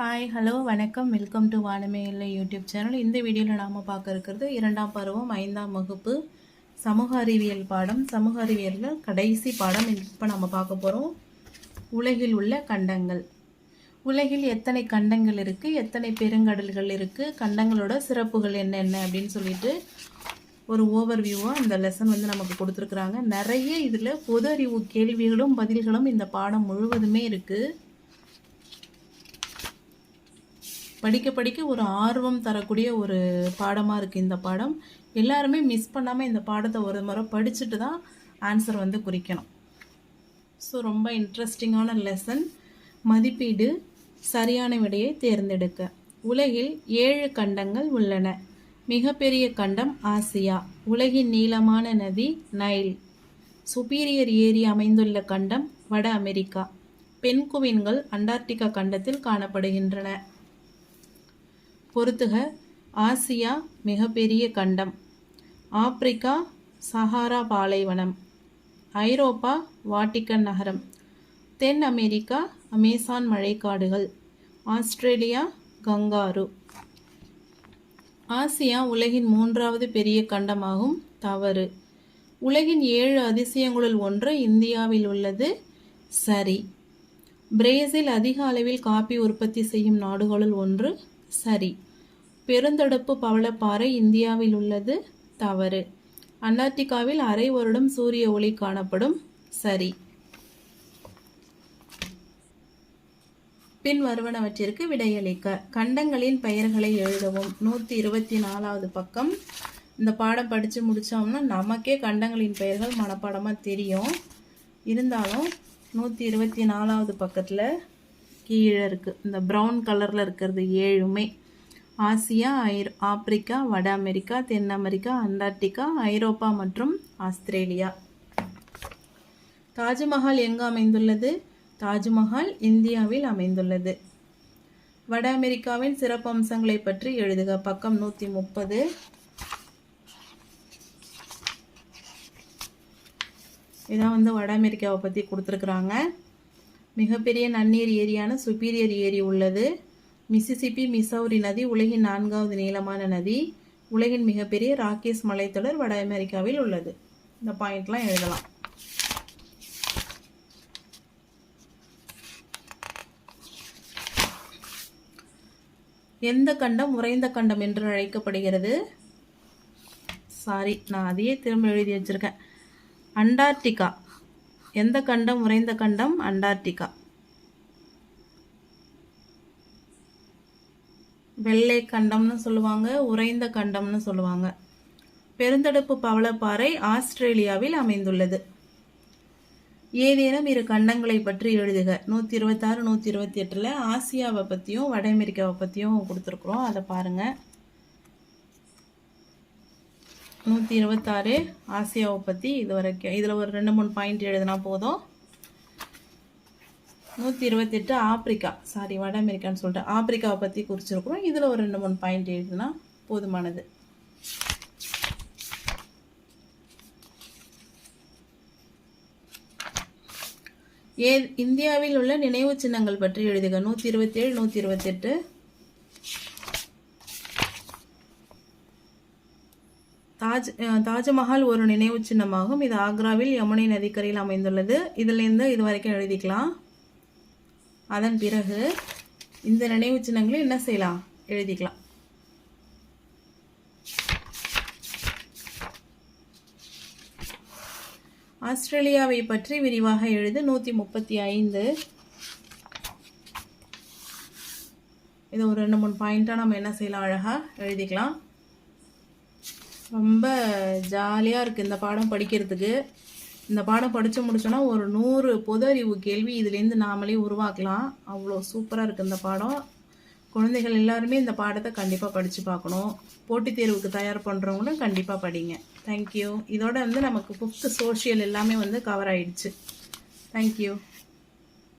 Hi hello வணக்கம். Welcome to வானமே இல்லை யூடியூப் சேனல் இந்த வீடியோவில் நாம் பார்க்க இருக்கிறது இரண்டாம் பருவம் ஐந்தாம் வகுப்பு சமூக அறிவியல் பாடம். சமூக அறிவியலில் கடைசி பாடம் இப்போ நம்ம பார்க்க போகிறோம் உலகில் உள்ள கண்டங்கள். உலகில் எத்தனை கண்டங்கள் இருக்குது எத்தனை பெருங்கடல்கள் இருக்குது கண்டங்களோட சிறப்புகள் என்னென்ன அப்படின்னு சொல்லிட்டு ஒரு ஓவர் வியூவாக இந்த லெசன் வந்து நமக்கு கொடுத்துருக்குறாங்க. நிறைய இதில் பொது அறிவு கேள்விகளும் பதில்களும் இந்த பாடம் முழுவதுமே இருக்குது படிக்க படிக்க ஒரு ஆர்வம் தரக்கூடிய ஒரு பாடமாக இருக்குது இந்த பாடம். எல்லாருமே மிஸ் பண்ணாமல் இந்த பாடத்தை ஒரு முறை படிச்சுட்டு தான் ஆன்சர் வந்து குறிக்கணும். ஸோ ரொம்ப இன்ட்ரெஸ்டிங்கான லெசன் மதிப்பீடு சரியான விடையை தேர்ந்தெடுக்க. உலகில் ஏழு கண்டங்கள் உள்ளன. மிகப்பெரிய கண்டம் ஆசியா. உலகின் நீளமான நதி நைல். சுப்பீரியர் ஏரி அமைந்துள்ள கண்டம் வட அமெரிக்கா. பெண்குவின்கள் அண்டார்டிகா கண்டத்தில் காணப்படுகின்றன. பொறுத்துக ஆசியா மிகப்பெரிய கண்டம். ஆப்பிரிக்கா சஹாரா பாலைவனம். ஐரோப்பா வாட்டிக்கன் நகரம். தென் America Amazon மழைக்காடுகள். Australia kangaroo. Asia உலகின் மூன்றாவது பெரிய கண்டமாகும் தவறு. உலகின் ஏழு அதிசயங்களுள் ஒன்று இந்தியாவில் உள்ளது சரி. பிரேசில் அதிக அளவில் காபி உற்பத்தி செய்யும் நாடுகளுள் ஒன்று சரி. பெருந்தடுப்பு பவளப்பாறை இந்தியாவில் உள்ளது. தவறு. அண்டார்டிகாவில் அரை வருடம் சூரிய ஒளி காணப்படும். சரி. பின் வருவனவற்றிற்கு விடையளிக்க. கண்டங்களின் பெயர்களை எழுதவும். நூற்றி இருபத்தி நாலாவது பக்கம். இந்த பாடம் படித்து முடித்தோம்னா நமக்கே கண்டங்களின் பெயர்கள் மனப்பாடமாக தெரியும். இருந்தாலும் நூற்றி இருபத்தி நாலாவது பக்கத்தில் கீழே இருக்குது இந்த ப்ரௌன் கலரில் இருக்கிறது ஏழுமே. ஆசியா ஐ ஆப்பிரிக்கா வட அமெரிக்கா தென் அமெரிக்கா அண்டார்டிகா ஐரோப்பா மற்றும் ஆஸ்திரேலியா. தாஜ்மஹால் எங்கு அமைந்துள்ளது? தாஜ்மஹால் இந்தியாவில் அமைந்துள்ளது. வட அமெரிக்காவின் சிறப்பு அம்சங்களை பற்றி எழுதுக. பக்கம் நூற்றி முப்பது. இதான் வந்து வட அமெரிக்காவை பற்றி கொடுத்துருக்குறாங்க. மிகப்பெரிய நன்னீர் ஏரியான சுப்பீரியர் ஏரி உள்ளது. மிசிசிப்பி மிசௌரி நதி உலகின் நான்காவது நீளமான நதி. உலகின் மிகப்பெரிய ராக்கேஸ் மலைத்தொடர் வட அமெரிக்காவில் உள்ளது. இந்த பாயிண்ட்லாம் எழுதலாம். எந்த கண்டம் உறைந்த கண்டம் என்று அழைக்கப்படுகிறது? சாரி நான் அதையே திரும்ப எழுதி வச்சிருக்கேன். அண்டார்டிகா. எந்த கண்டம் உறைந்த கண்டம்? அண்டார்டிகா. வெள்ளை கண்டம்னு சொல்லுவாங்க உறைந்த கண்டம்னு சொல்லுவாங்க. பெருந்தடுப்பு பவளப்பாறை ஆஸ்திரேலியாவில் அமைந்துள்ளது. ஏதேனும் இரு கண்டங்களை பற்றி எழுதுக. நூற்றி இருபத்தாறு நூற்றி இருபத்தி எட்டில் ஆசியாவை பற்றியும் வட அமெரிக்காவை பற்றியும் கொடுத்துருக்குறோம். அதை பாருங்கள் நூற்றி இருபத்தாறு ஆசியாவை பற்றி இது வரைக்கும் இதில் ஒரு ரெண்டு மூணு பாயிண்ட் எழுதினா போதும். நூற்றி இருபத்தெட்டு ஆப்பிரிக்கா. சாரி வட அமெரிக்கான்னு சொல்லிட்டு ஆப்பிரிக்காவை பற்றி குறிச்சிருக்கிறோம். இதில் ஒரு ரெண்டு மூணு பாயிண்ட் எழுதுனா போதுமானது. ஏ இந்தியாவில் உள்ள நினைவு சின்னங்கள் பற்றி எழுதுக. நூற்றி இருபத்தேழு நூற்றி இருபத்தெட்டு. தாஜ் தாஜ்மஹால் ஒரு நினைவு சின்னமாகும். இது ஆக்ராவில் யமுனை நதிக்கரையில் அமைந்துள்ளது. இதிலேருந்து இது வரைக்கும் எழுதிக்கலாம். அதன் பிறகு இந்த நினைவு சின்னங்களை என்ன செய்யலாம்? எழுதிக்கலாம். ஆஸ்திரேலியாவை பற்றி விரிவாக எழுது. நூற்றி முப்பத்தி ஐந்து. இது ஒரு ரெண்டு மூணு பாயிண்ட்டாக நம்ம என்ன செய்யலாம்? அழகாக எழுதிக்கலாம். ரொம்ப ஜாலியாக இருக்குது இந்த பாடம் படிக்கிறதுக்கு. இந்த பாடம் படித்து முடிச்சோன்னா ஒரு நூறு பொது அறிவு கேள்வி இதுலேருந்து நாமளே உருவாக்கலாம். அவ்வளோ சூப்பராக இருக்குது இந்த பாடம். குழந்தைகள் எல்லாருமே இந்த பாடத்தை கண்டிப்பாக படித்து பார்க்கணும். போட்டித் தேர்வுக்கு தயார் பண்ணுறவங்களும் கண்டிப்பாக படிங்க. தேங்க்யூ இதோட வந்து நமக்கு ஃபிஃப்த்து சோஷியல் எல்லாமே வந்து கவர் ஆயிடுச்சு. தேங்க்யூ